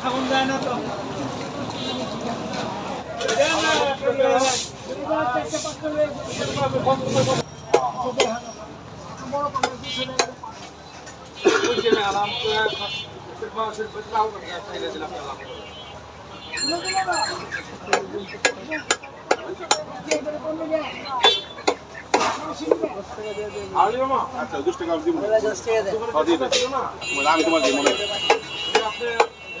থাকুন যায় না তো আচ্ছা দশ টাকা দিব হ্যাঁ, দিয়ে দেন। বলে, আমি তোমার দিয়ে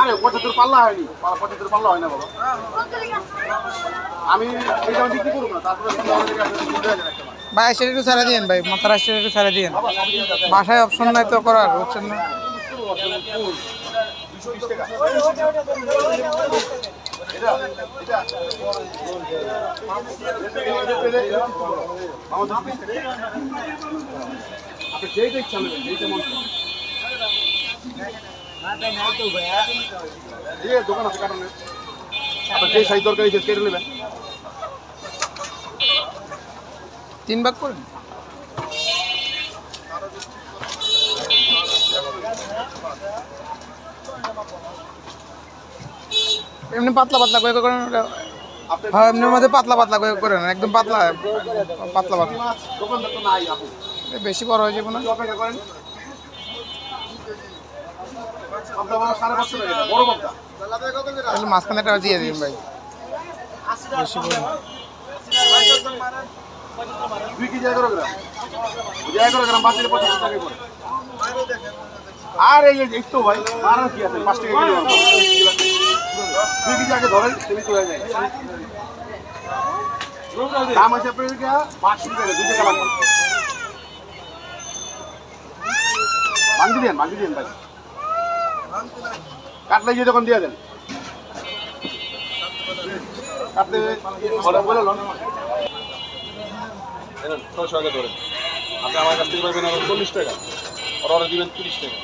আরে পঁচাত্তর পাল্লা হয়নি পঁচাত্তর পাল্লা হয় না বাবা আমি এটা বিক্রি করব না তারপরে। ভাই, সেটা একটু ছাড়া দিয়েন, ভাই মাথার আসছে একটু ছাড়া দিয়েন বাসায় অপশন নাই তো করার, বুঝছেন না দুশো বিশ টাকা এটা এটা আমাদের বিশ টাকা আপনি যেইটা ইচ্ছা নেবেন যেইটা মন চায়। এই যে দোকান আছে কারণে আপনার যে সাইজ দরকার হয়েছে কেটে নেবেন তিন ভাগ করেন এমনি পাতলা পাতলা করে করেন হ্যাঁ এমনির মধ্যে পাতলা পাতলা করে করেন একদম পাতলা পাতলা পাতলা। বেশি বড় হয়ে যাবে না। মাঝখানে একটা দিয়ে দিন ভাই। বেশি বড় পড়ে আর এই তো ভাই আর কি আছে? পাঁচ টাকা আগে ধরেন সেমি তো হয়ে যায়। দাম আছে আপনার পাঁচশো টাকা, দুই টাকা লাগবে কাটলে গিয়ে দিয়ে দেন। কাটলে আগে ধরেন। আপনি আমার কাছ থেকে পাবেন চল্লিশ টাকা। আর দিবেন তিরিশ টাকা।